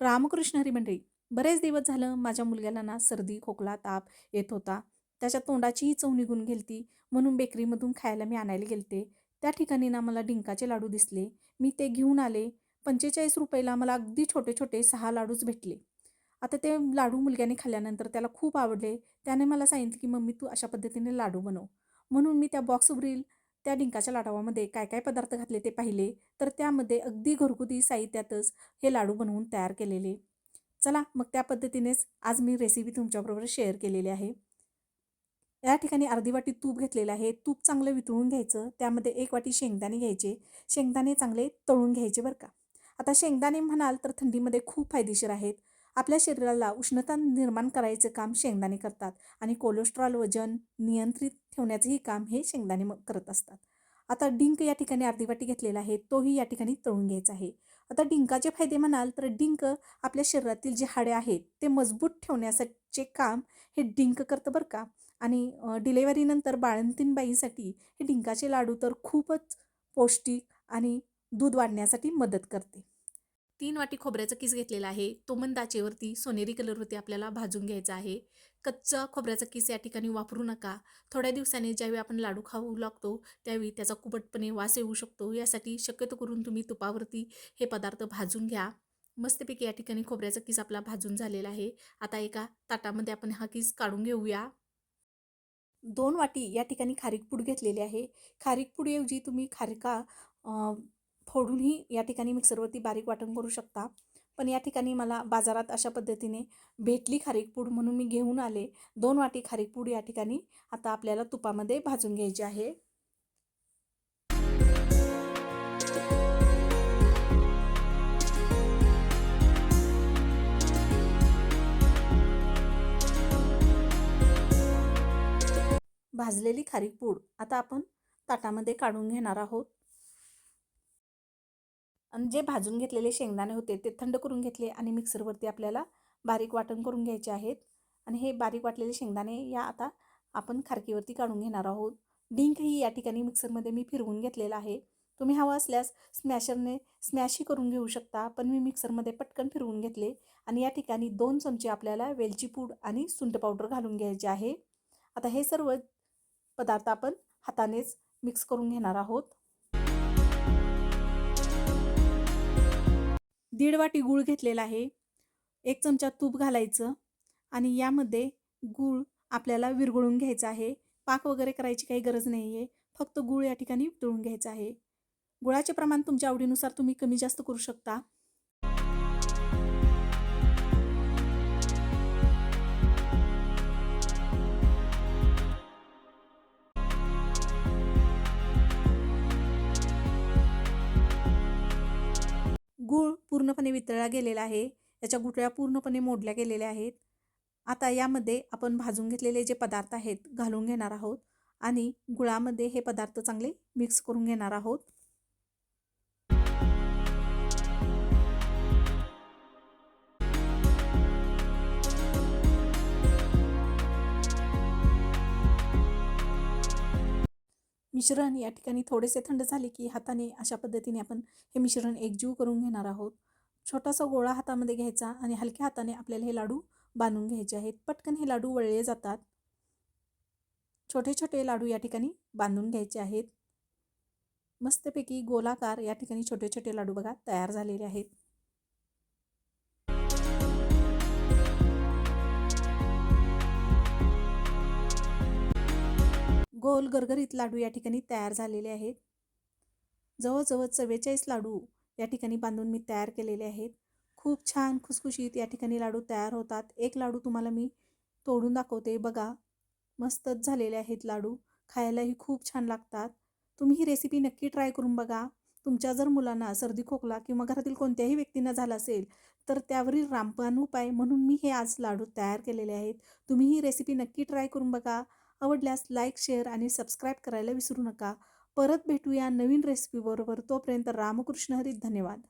रामकृष्ण हरी मंडळी बरेच दिवस झालं माझ्या मुलग्याला ना सर्दी खोकला ताप येत होता. त्याच्या तोंडाचीही चव निघून गेलती. म्हणून बेकरीमधून खायला मी आणायला गेलते. त्या ठिकाणी ना मला डिंकाचे लाडू दिसले. मी ते घेऊन आले. पंचेचाळीस रुपयाला मला अगदी छोटे छोटे सहा लाडूच भेटले. आता ते लाडू मुलग्याने खाल्ल्यानंतर त्याला खूप आवडले. त्याने मला सांगितलं की मम्मी तू अशा पद्धतीने लाडू बनव. म्हणून मी त्या बॉक्सवरील त्या डिंकाच्या लाडवामध्ये काय काय पदार्थ घातले ते पाहिले तर त्यामध्ये अगदी घरगुती साहित्यातच हे लाडू बनवून तयार केलेले. चला मग त्या पद्धतीनेच आज मी रेसिपी तुमच्याबरोबर शेअर केलेली आहे. या ठिकाणी अर्धी वाटी तूप घेतलेलं आहे. तूप चांगलं वितळून घ्यायचं. त्यामध्ये एक वाटी शेंगदाणे घ्यायचे. शेंगदाणे चांगले तळून घ्यायचे बरं का. आता शेंगदाणे म्हणाल तर थंडीमध्ये खूप फायदेशीर आहेत. आपल्या शरीराला उष्णता निर्माण करायचं काम शेंगदाणे करतात आणि कोलेस्ट्रॉल वजन नियंत्रित ठेवण्याचंही काम हे शेंगदाणे करत असतात. आता डिंक या ठिकाणी अर्धी वाटी घेतलेला आहे तोही या ठिकाणी तळून घ्यायचा आहे. आता डिंकाचे फायदे म्हणाल तर डिंक आपल्या शरीरातील जे हाडे आहेत ते मजबूत ठेवण्याचे काम हे डिंक करतं बरं का. आणि डिलेवरीनंतर बाळंतीन बाईसाठी हे डिंकाचे लाडू तर खूपच पौष्टिक आणि दूध वाढण्यासाठी मदत करते. तीन वाटी खोबऱ्याचा किस घेतलेला आहे. तो मंदाचेवरती सोनेरी कलरवरती आपल्याला भाजून घ्यायचा आहे. कच्चा खोबऱ्याचा किस या ठिकाणी वापरू नका. थोड्या दिवसाने ज्यावेळी आपण लाडू खाऊ लागतो त्यावेळी त्याचा कुबटपणे वास येऊ शकतो. यासाठी शक्यतो करून तुम्ही तुपावरती हे पदार्थ भाजून घ्या. मस्तपैकी या ठिकाणी खोबऱ्याचा किस आपला भाजून झालेला आहे. आता एका ताटामध्ये आपण हा किस काढून घेऊया. दोन वाटी या ठिकाणी खारीक पूड घेतलेली आहे. खारीक पूडऐवजी तुम्ही खारका फोडूनही या ठिकाणी मिक्सरवरती बारीक वाटण करू शकता. पण या ठिकाणी मला बाजारात अशा पद्धतीने भेटली खारीक पूड म्हणून मी घेऊन आले. दोन वाटी खारीक पूड या ठिकाणी आता आपल्याला तुपामध्ये भाजून घ्यायची आहे. भाजलेली खारीक पूड आता आपण ताटामध्ये काढून घेणार आहोत. आणि जे भाजून घेतलेले शेंगदाणे होते ते थंड करून घेतले आणि मिक्सरवरती आपल्याला बारीक वाटण करून घ्यायचे आहेत. आणि हे बारीक वाटलेले शेंगदाणे या आता आपण खारकीवरती काढून घेणार आहोत. डिंकही या ठिकाणी मिक्सरमध्ये मी फिरवून घेतलेला आहे. तुम्ही हवं असल्यास स्मॅशरने स्मॅशही करून घेऊ शकता पण मी मिक्सरमध्ये पटकन फिरवून घेतले आणि या ठिकाणी दोन चमचे आपल्याला वेलची पूड आणि सुंट पावडर घालून घ्यायचे आहे. आता हे सर्व पदार्थ आपण हातानेच मिक्स करून घेणार आहोत. दीड वाटी गूळ घेतलेला आहे. एक चमचा तूप घालायचं आणि यामध्ये गूळ आपल्याला विरघळून घ्यायचा आहे. पाक वगैरे करायची काही गरज नाही आहे फक्त गूळ या ठिकाणी तळून घ्यायचं आहे. गुळाचे प्रमाण तुमच्या आवडीनुसार तुम्ही कमी जास्त करू शकता. गूळ पूर्णपणे वितळला गेलेला आहे. याच्या गुटळ्या पूर्णपणे मोडल्या गेलेल्या आहेत. आता यामध्ये आपण भाजून घेतलेले जे पदार्थ आहेत घालून घेणार आहोत आणि गुळामध्ये हे पदार्थ चांगले मिक्स करून घेणार आहोत. मिश्रण या ठिकाणी थोडेसे थंड झाले की हाताने अशा पद्धतीने आपण हे मिश्रण एकजीव करून घेणार आहोत. छोटासा गोळा हातामध्ये घ्यायचा आणि हलक्या हाताने आपल्याला हे लाडू बांधून घ्यायचे आहेत. पटकन हे लाडू वळले जातात. छोटे छोटे लाडू या ठिकाणी बांधून घ्यायचे आहेत. मस्तपैकी गोलाकार या ठिकाणी छोटे छोटे लाडू बघा तयार झालेले आहेत. गोल गरगरीत लाडू या ठिकाणी तयार झालेले आहेत. जवळजवळ चव्वेचाळीस लाडू या ठिकाणी बांधून मी तयार केलेले आहेत. खूप छान खुसखुशीत या ठिकाणी लाडू तयार होतात. एक लाडू तुम्हाला मी तोडून दाखवते. बघा मस्तच झालेले आहेत लाडू. खायलाही खूप छान लागतात. तुम्ही ही रेसिपी नक्की ट्राय करून बघा. तुमच्या जर मुलांना सर्दी खोकला किंवा घरातील कोणत्याही व्यक्तींना झाला असेल तर त्यावरील रामपान उपाय म्हणून मी हे आज लाडू तयार केलेले आहेत. तुम्ही ही रेसिपी नक्की ट्राय करून बघा. आवडल्यास लाईक शेअर आणि सबस्क्राईब करायला विसरू नका. परत भेटूया नवीन रेसिपीबरोबर तोपर्यंत रामकृष्ण हरी धन्यवाद.